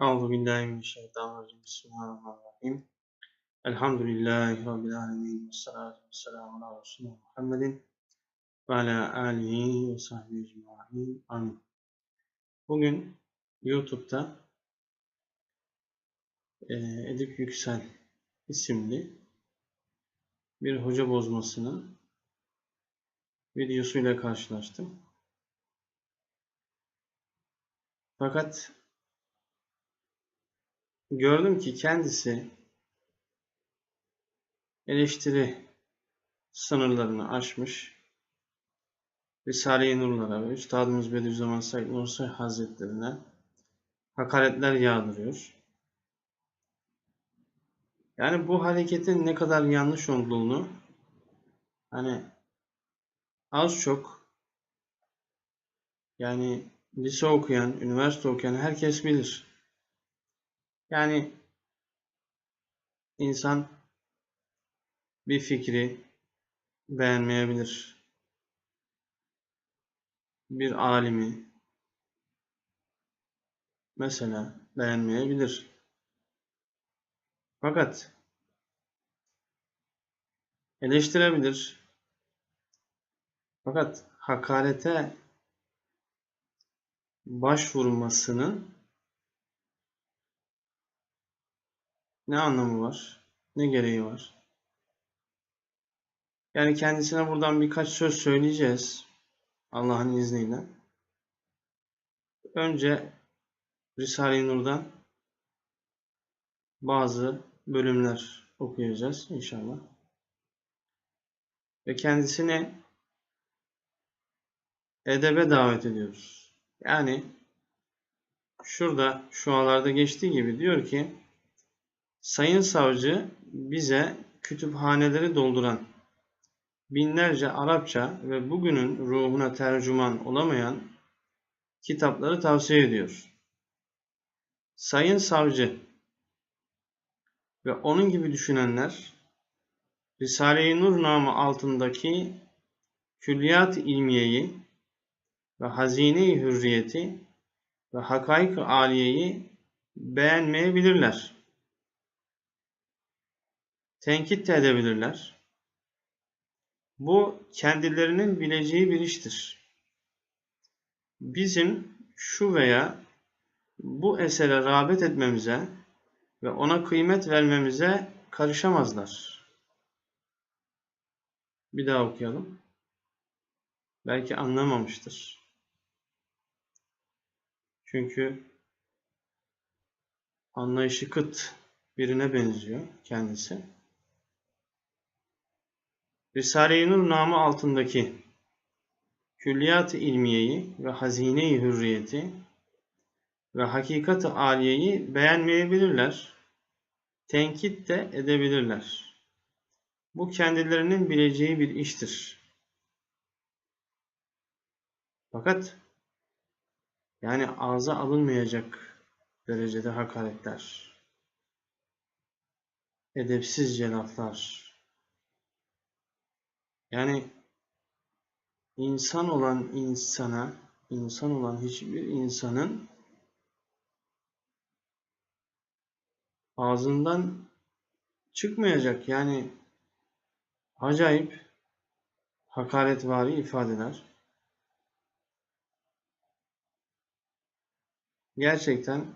Euzu billahi mineşşeytanirracim. Bismillahirrahmanirrahim. Elhamdülillahi rabbil alamin. Vessalatu vesselamu ala Resulina Muhammedin ve ala alihi ve sahbihi ecmaîn. Amin. Bugün YouTube'da e, Edip Yüksel isimli bir hoca bozmasının videosuyla karşılaştım. Fakat gördüm ki kendisi eleştiri sınırlarını aşmış. Risale-i Nurlara ve Üstadımız Bediüzzaman Said Nursi Hazretlerine hakaretler yağdırıyor. Yani bu hareketin ne kadar yanlış olduğunu hani az çok yani lise okuyan, üniversite okuyan herkes bilir. Yani insan bir fikri beğenmeyebilir. Bir alimi mesela beğenmeyebilir. Fakat eleştirebilir. Fakat hakarete başvurmasının ne anlamı var? Ne gereği var? Yani kendisine buradan birkaç söz söyleyeceğiz. Allah'ın izniyle. Önce Risale-i Nur'dan bazı bölümler okuyacağız inşallah. Ve kendisini edebe davet ediyoruz. Yani şurada şu alarda geçtiği gibi diyor ki Sayın Savcı bize kütüphaneleri dolduran binlerce Arapça ve bugünün ruhuna tercüman olamayan kitapları tavsiye ediyor. Sayın Savcı ve onun gibi düşünenler Risale-i Nur namı altındaki Külliyat-ı İlmiyeyi ve Hazine-i Hürriyeti ve Hakaik-ı Aliyeyi beğenmeyebilirler. Tenkit de edebilirler. Bu kendilerinin bileceği bir iştir. Bizim şu veya bu esere rağbet etmemize ve ona kıymet vermemize karışamazlar. Bir daha okuyalım. Belki anlamamıştır. Çünkü anlayışı kıt birine benziyor kendisi. Risale-i Nur namı altındaki Külliyat-ı İlmiyeyi ve Hazine-i Hürriyeti ve Hakikat-ı Aliyeyi beğenmeyebilirler, tenkit de edebilirler. Bu kendilerinin bileceği bir iştir. Fakat yani ağza alınmayacak derecede hakaretler, edepsizce laflar, yani insan olan insana, insan olan hiçbir insanın ağzından çıkmayacak. Yani acayip hakaretvari ifadeler. Gerçekten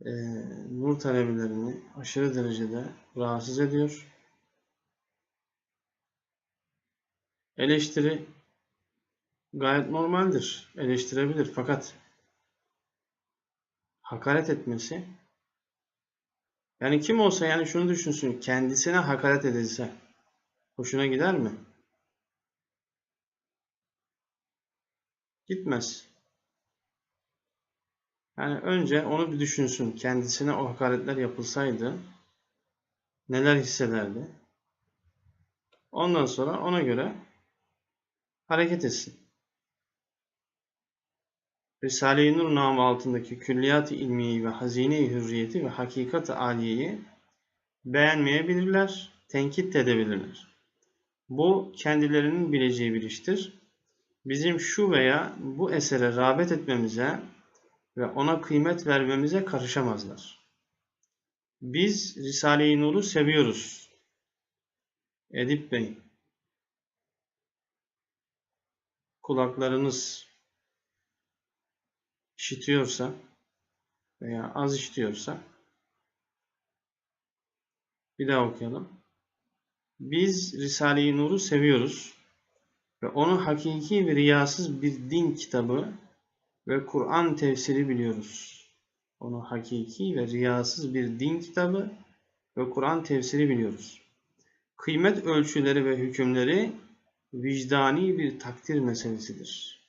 e, nur talebelerini aşırı derecede rahatsız ediyor. Eleştiri gayet normaldir. Eleştirebilir fakat hakaret etmesi yani kim olsa yani şunu düşünsün kendisine hakaret edilse hoşuna gider mi? Gitmez. Yani önce onu bir düşünsün. Kendisine o hakaretler yapılsaydı neler hissederdi? Ondan sonra ona göre hareket etsin. Risale-i Nur namı altındaki Külliyat-ı İlmiyeyi ve Hazine-i Hürriyeti ve Hakikat-ı Aliyeyi beğenmeyebilirler, tenkit edebilirler. Bu kendilerinin bileceği bir iştir. Bizim şu veya bu esere rağbet etmemize ve ona kıymet vermemize karışamazlar. Biz Risale-i Nur'u seviyoruz. Edip Bey, kulaklarınız işitiyorsa veya az işitiyorsa bir daha okuyalım. Biz Risale-i Nur'u seviyoruz ve onu hakiki ve riyasız bir din kitabı ve Kur'an tefsiri biliyoruz. Onu hakiki ve riyasız bir din kitabı ve Kur'an tefsiri biliyoruz. Kıymet ölçüleri ve hükümleri vicdani bir takdir meselesidir.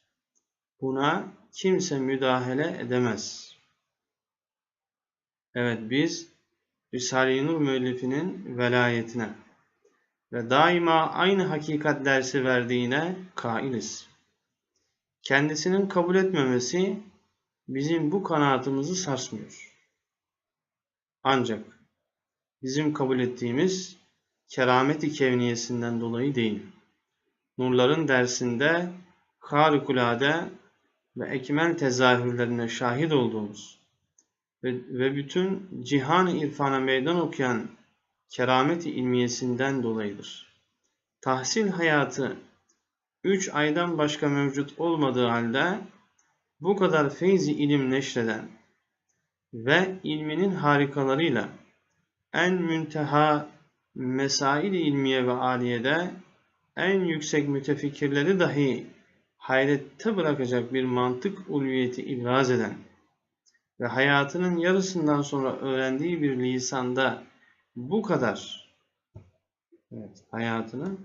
Buna kimse müdahale edemez. Evet biz Risale-i Nur müellifinin velayetine ve daima aynı hakikat dersi verdiğine kailiz. Kendisinin kabul etmemesi bizim bu kanaatımızı sarsmıyor. Ancak bizim kabul ettiğimiz kerameti kevniyesinden dolayı değil. Nurların dersinde harikulade ve ekmel tezahürlerine şahit olduğumuz ve, ve bütün cihan irfana meydan okuyan kerameti ilmiyesinden dolayıdır. Tahsil hayatı üç aydan başka mevcut olmadığı halde bu kadar feyzi ilim neşreden ve ilminin harikalarıyla en münteha mesail ilmiye ve aliyede en yüksek mütefikirleri dahi hayrette bırakacak bir mantık ulviyeti ibraz eden ve hayatının yarısından sonra öğrendiği bir lisanda bu kadar evet, hayatının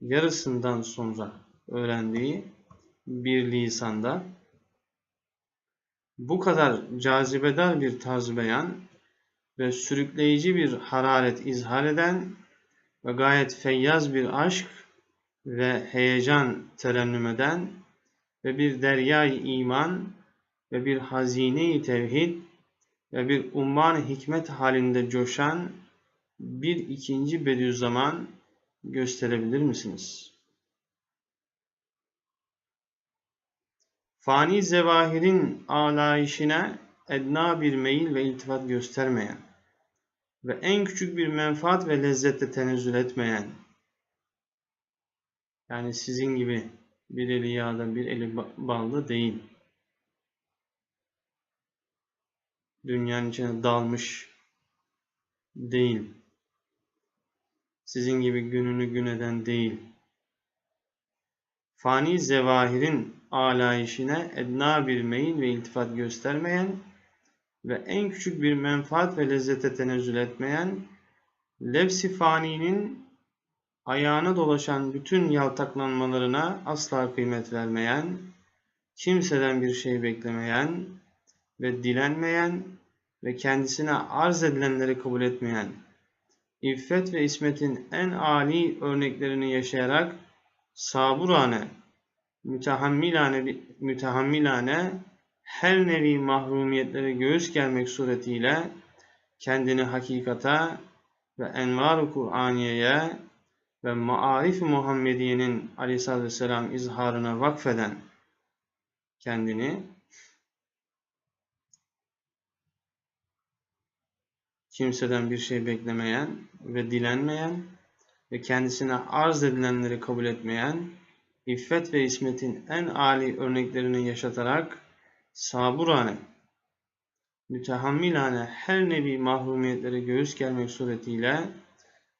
yarısından sonra öğrendiği bir lisanda bu kadar cazibedar bir tarz beyan ve sürükleyici bir hararet izhar eden ve gayet feyyaz bir aşk ve heyecan terennüm eden ve bir deryay iman ve bir hazine-i tevhid ve bir umman hikmet halinde coşan bir ikinci Bediüzzaman gösterebilir misiniz? Fani zevahirin alayişine edna bir meyil ve iltifat göstermeyen ve en küçük bir menfaat ve lezzette tenezzül etmeyen yani sizin gibi bir eli yağda bir eli balda değil. Dünyanın içine dalmış değil. Sizin gibi gününü gün eden değil. Fani zevahirin alayişine edna bir meyil ve iltifat göstermeyen ve en küçük bir menfaat ve lezzete tenezzül etmeyen, lefsi faninin ayağına dolaşan bütün yaltaklanmalarına asla kıymet vermeyen, kimseden bir şey beklemeyen ve dilenmeyen ve kendisine arz edilenleri kabul etmeyen, iffet ve ismetin en âli örneklerini yaşayarak saburane, mütehammilane, mütehammilane her nevi mahrumiyetlere göğüs gelmek suretiyle kendini hakikata ve envar-ı Kur'aniye'ye ve maarif-i Muhammediye'nin aleyhissalatü vesselam izharına vakfeden kendini kimseden bir şey beklemeyen ve dilenmeyen ve kendisine arz edilenleri kabul etmeyen, iffet ve ismetin en âli örneklerini yaşatarak saburane, mütehammilane her nevi mahrumiyetlere göğüs gelmek suretiyle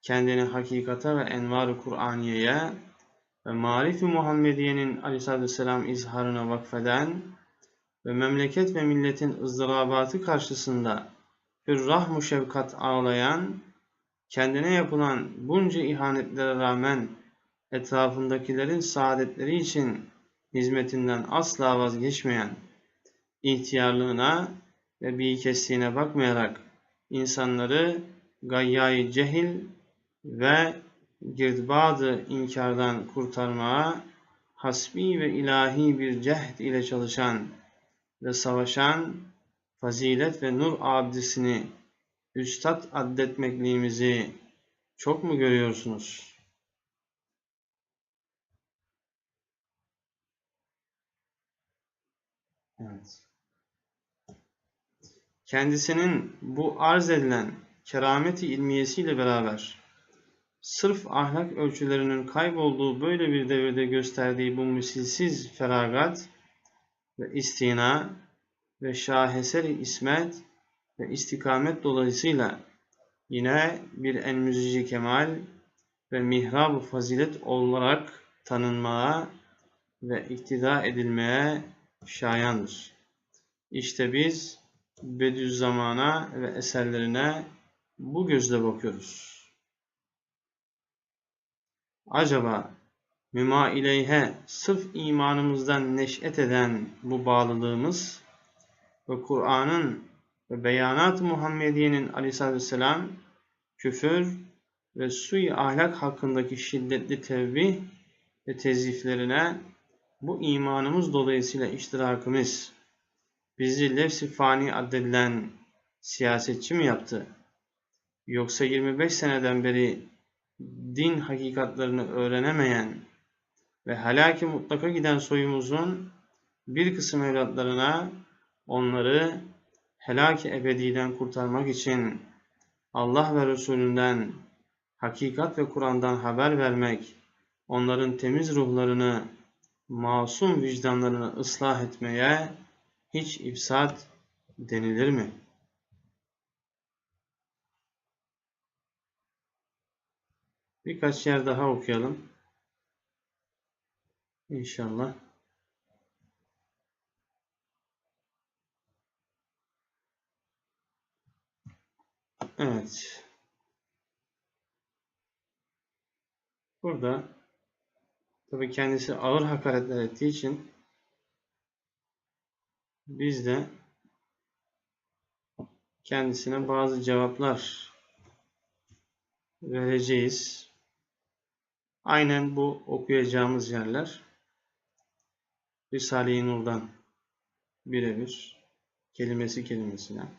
kendini hakikata ve envar-ı Kur'aniye'ye ve marif-i Muhammediye'nin aleyhissalatü vesselam izharına vakfeden ve memleket ve milletin ızdırabatı karşısında hürrahmu şefkat ağlayan, kendine yapılan bunca ihanetlere rağmen etrafındakilerin saadetleri için hizmetinden asla vazgeçmeyen, ihtiyarlığına ve bilkesliğine bakmayarak insanları gayyayı cehil ve girdbadı inkardan kurtarmaya hasbi ve ilahi bir cehd ile çalışan ve savaşan fazilet ve nur abdisini üstad addetmekliğimizi çok mu görüyorsunuz? Evet. kendisinin bu arz edilen kerameti ilmiyesiyle beraber sırf ahlak ölçülerinin kaybolduğu böyle bir devirde gösterdiği bu misilsiz feragat ve istina ve şaheseri ismet ve istikamet dolayısıyla yine bir enmüzici kemal ve mihrab fazilet olarak tanınmaya ve iktida edilmeye şayandır. İşte biz Bediüzzaman'a ve eserlerine bu gözle bakıyoruz. Acaba mümaileyhe sırf imanımızdan neş'et eden bu bağlılığımız ve Kur'an'ın ve beyanat-ı Muhammediye'nin aleyhissalatü vesselam küfür ve sui ahlak hakkındaki şiddetli tevbih ve teziflerine bu imanımız dolayısıyla iştirakımız bizi lefsi fani addedilen siyasetçi mi yaptı? Yoksa 25 seneden beri din hakikatlarını öğrenemeyen ve helaki mutlaka giden soyumuzun bir kısım evlatlarına onları helaki ebediden kurtarmak için Allah ve Resulünden hakikat ve Kur'an'dan haber vermek, onların temiz ruhlarını, masum vicdanlarını ıslah etmeye hiç ifsat denilir mi? Birkaç yer daha okuyalım. İnşallah. Evet. Burada tabi kendisi ağır hakaretler ettiği için biz de kendisine bazı cevaplar vereceğiz. Aynen bu okuyacağımız yerler Risale-i Nur'dan birebir kelimesi kelimesine,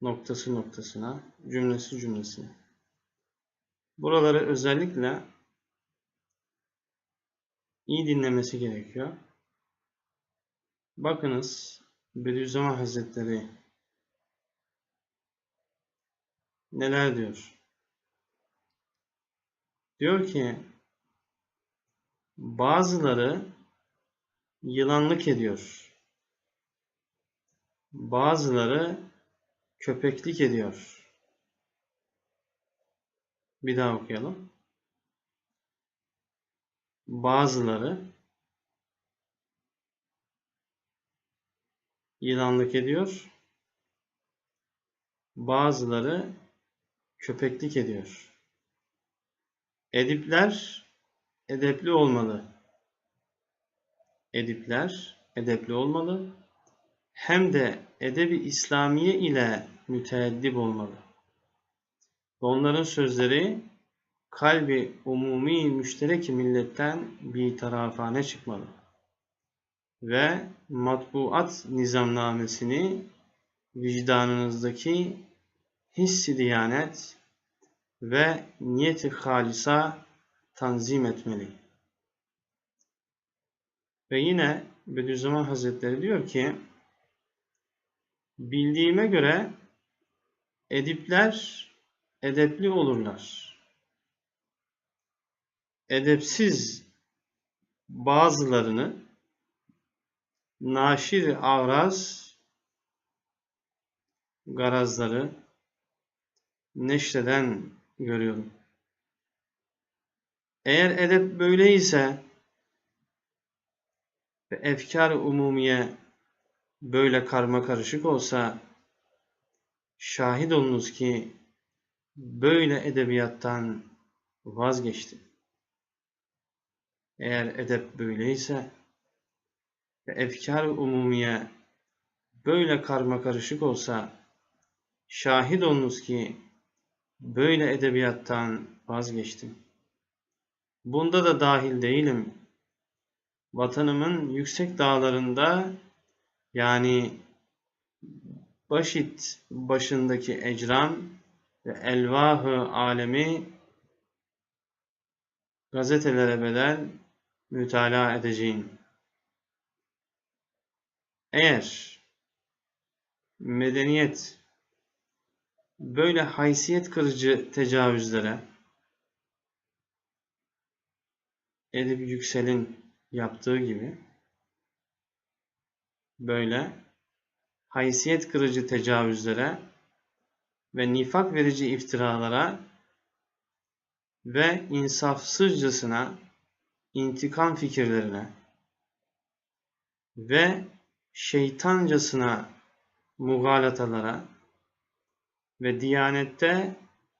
noktası noktasına, cümlesi cümlesine. Buraları özellikle iyi dinlemesi gerekiyor. Bakınız Bediüzzaman Hazretleri neler diyor? Diyor ki bazıları yılanlık ediyor. Bazıları köpeklik ediyor. Bir daha okuyalım. Bazıları yılanlık ediyor. Bazıları köpeklik ediyor. Edipler edepli olmalı. Edipler edepli olmalı. Hem de edebi İslamiye ile müteeddip olmalı. Onların sözleri kalbi umumi müşterek milletten bir tarafane çıkmalı ve matbuat nizamnamesini vicdanınızdaki hissi diyanet ve niyeti halisa tanzim etmeli. Ve yine Bediüzzaman Hazretleri diyor ki bildiğime göre edipler edepli olurlar. Edepsiz bazılarını naşir avraz garazları neşreden görüyorum. Eğer edep böyleyse ve efkar umumiye böyle karma karışık olsa şahit olunuz ki böyle edebiyattan vazgeçtim. Eğer edep böyleyse ve efkar umumiye böyle karma karışık olsa şahit olunuz ki böyle edebiyattan vazgeçtim. Bunda da dahil değilim. Vatanımın yüksek dağlarında yani Başit başındaki ecram ve elvahı alemi gazetelere bedel mütalaa edeceğim. Eğer medeniyet böyle haysiyet kırıcı tecavüzlere Edip Yüksel'in yaptığı gibi böyle haysiyet kırıcı tecavüzlere ve nifak verici iftiralara ve insafsızcasına intikam fikirlerine ve şeytancasına mugalatalara ve diyanette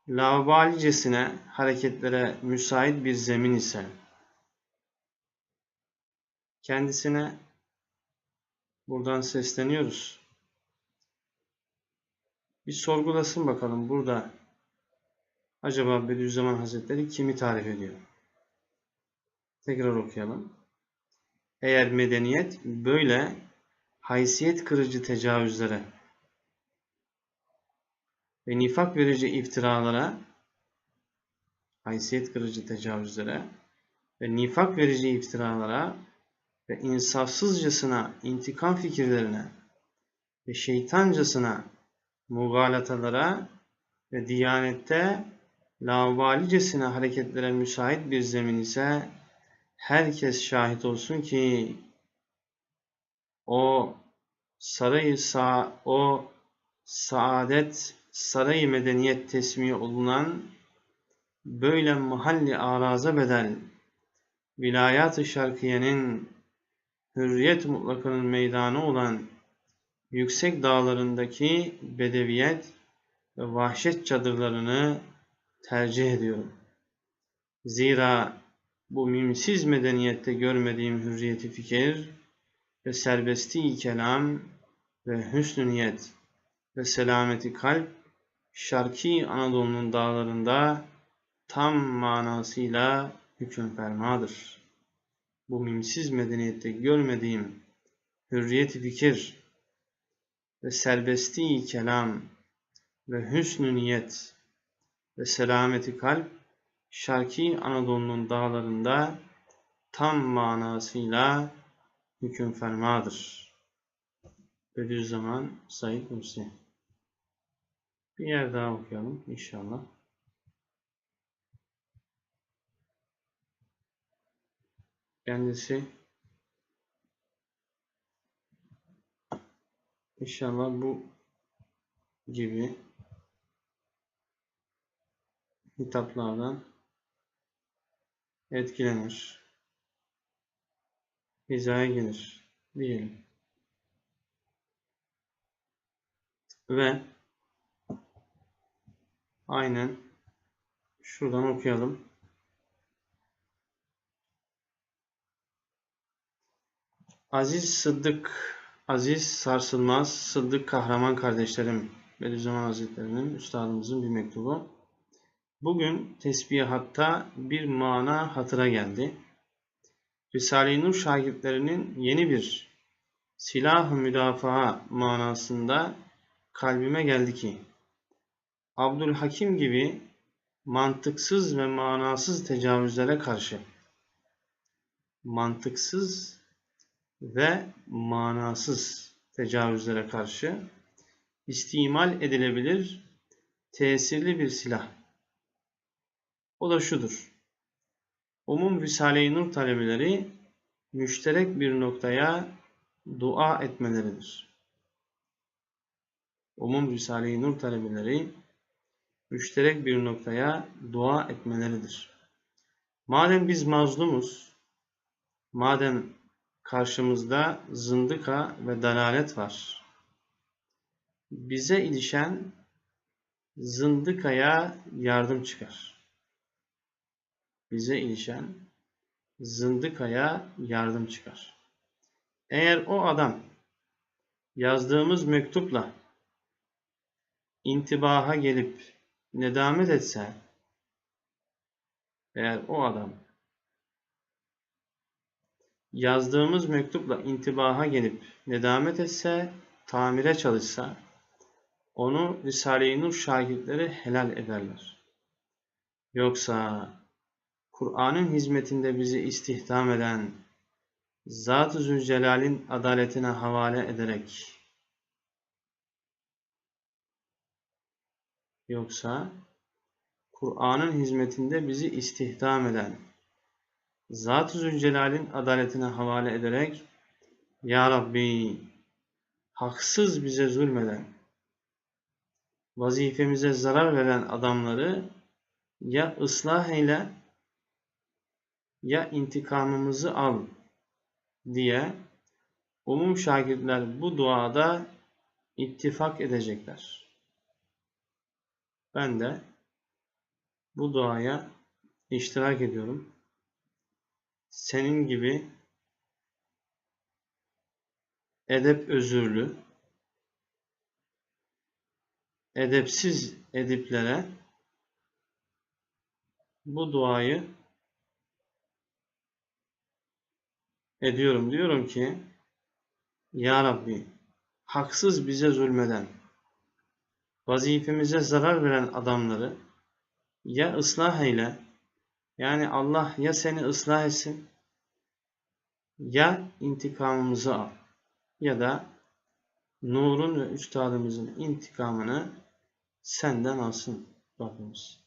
laubalicesine hareketlere müsait bir zemin ise kendisine buradan sesleniyoruz. Bir sorgulasın bakalım burada acaba Bediüzzaman Hazretleri kimi tarif ediyor? Tekrar okuyalım. Eğer medeniyet böyle haysiyet kırıcı tecavüzlere ve nifak verici iftiralara haysiyet kırıcı tecavüzlere ve nifak verici iftiralara ve insafsızcasına intikam fikirlerine ve şeytancasına mugalatalara ve diyanette laubalicesine hareketlere müsait bir zemin ise herkes şahit olsun ki o sarayı sa o saadet sarayı medeniyet tesmiye olunan böyle mahalli araza bedel vilayat-ı şarkiyenin hürriyet mutlakanın meydanı olan yüksek dağlarındaki bedeviyet ve vahşet çadırlarını tercih ediyorum. Zira bu mimsiz medeniyette görmediğim hürriyeti fikir ve serbesti kelam ve hüsnü niyet ve selameti kalp Şarki Anadolu'nun dağlarında tam manasıyla hüküm fermadır. Bu mimsiz medeniyette görmediğim hürriyeti fikir ve serbesti kelam ve hüsnü niyet ve selameti kalp Şarki Anadolu'nun dağlarında tam manasıyla hüküm fermadır. Bediüzzaman Said Nursi Bir yer daha okuyalım inşallah. Kendisi inşallah bu gibi hitaplardan etkilenir. Hizaya gelir diyelim. Ve aynen şuradan okuyalım. Aziz Sıddık, aziz sarsılmaz Sıddık kahraman kardeşlerim Bediüzzaman Hazretleri'nin, üstadımızın bir mektubu. Bugün tesbihatta bir mana hatıra geldi. Risale-i Nur şagirdlerinin yeni bir silah-ı müdafaa manasında kalbime geldi ki, Abdülhakim gibi mantıksız ve manasız tecavüzlere karşı mantıksız ve manasız tecavüzlere karşı istimal edilebilir tesirli bir silah. O da şudur. Umum Risale-i Nur talebeleri müşterek bir noktaya dua etmeleridir. Umum Risale-i Nur talebeleri müşterek bir noktaya dua etmeleridir. Madem biz mazlumuz, madem karşımızda zındıka ve dalalet var, bize ilişen zındıkaya yardım çıkar bize ilişen zındıkaya yardım çıkar. Eğer o adam yazdığımız mektupla intibaha gelip nedamet etse, eğer o adam yazdığımız mektupla intibaha gelip nedamet etse, tamire çalışsa, onu Risale-i Nur şagirdleri helal ederler. Yoksa Kur'an'ın hizmetinde bizi istihdam eden Zat-ı Zülcelal'in adaletine havale ederek Yoksa Kur'an'ın hizmetinde bizi istihdam eden, Zat-ı Zülcelal'in adaletine havale ederek Ya Rabbi haksız bize zulmeden, vazifemize zarar veren adamları ya ıslah eyle ya intikamımızı al diye umum şagirdler bu duada ittifak edecekler. Ben de bu duaya iştirak ediyorum. Senin gibi edep özürlü, edepsiz ediplere bu duayı ediyorum. Diyorum ki Ya Rabbi haksız bize zulmeden, vazifemize zarar veren adamları ya ıslah eyle, yani Allah ya seni ıslah etsin, ya intikamımızı al, ya da Nur'un ve üstadımızın intikamını senden alsın Rabbimiz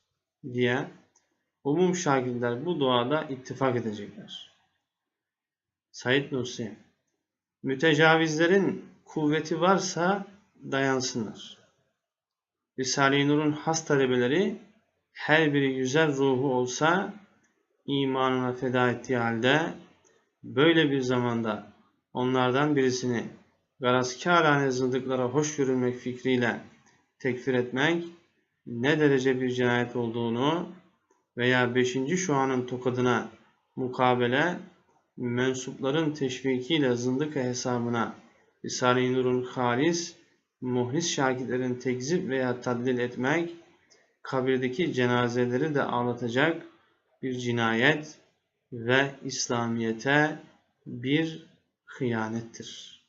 diye umum şagirdler bu duada ittifak edecekler. Said Nursi Mütecavizlerin kuvveti varsa dayansınlar. Risale-i Nur'un has talebeleri her biri güzel ruhu olsa imanına feda ettiği halde böyle bir zamanda onlardan birisini garazkârâne zıldıklara hoş görülmek fikriyle tekfir etmek ne derece bir cinayet olduğunu veya 5. şuanın tokadına mukabele mensupların teşvikiyle zındıka hesabına Risale-i Nur'un halis, muhlis şakitlerin tekzip veya tadlil etmek, kabirdeki cenazeleri de ağlatacak bir cinayet ve İslamiyete bir hıyanettir.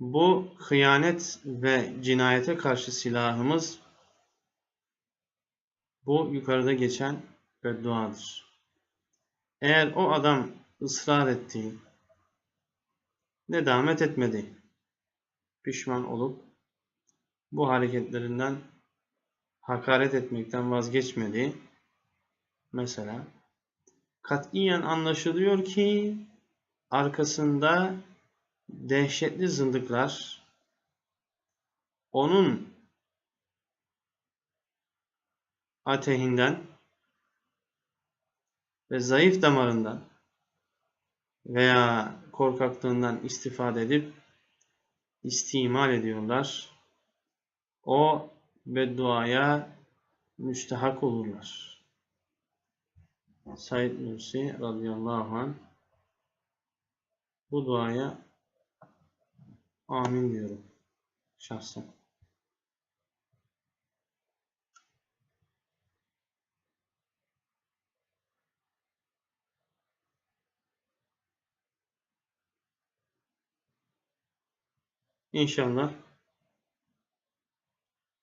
Bu hıyanet ve cinayete karşı silahımız bu yukarıda geçen bedduadır. Eğer o adam ısrar etti, nedamet etmedi, pişman olup bu hareketlerinden hakaret etmekten vazgeçmedi. Mesela katiyen anlaşılıyor ki arkasında dehşetli zındıklar onun atehinden ve zayıf damarından veya korkaklığından istifade edip istimal ediyorlar. O bedduaya müstehak olurlar. Said Nursi radıyallahu anh bu duaya amin diyorum şahsen. İnşallah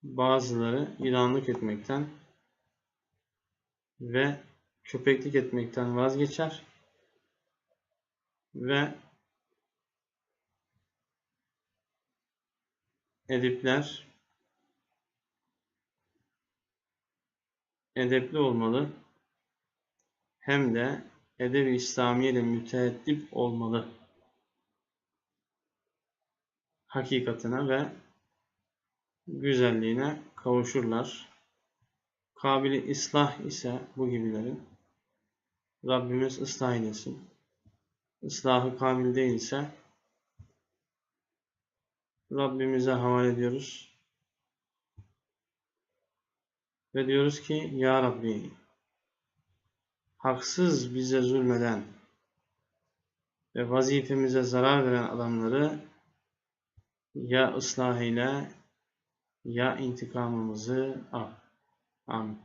bazıları ilanlık etmekten ve köpeklik etmekten vazgeçer ve edipler edepli olmalı hem de edebi İslamiye ile müteeddip olmalı hakikatine ve güzelliğine kavuşurlar. Kabili ıslah ise bu gibilerin Rabbimiz ıslah eylesin. Islahı kabil değilse Rabbimize havale ediyoruz. Ve diyoruz ki Ya Rabbi haksız bize zulmeden ve vazifemize zarar veren adamları ya ıslah eyle ya intikamımızı al. Amin.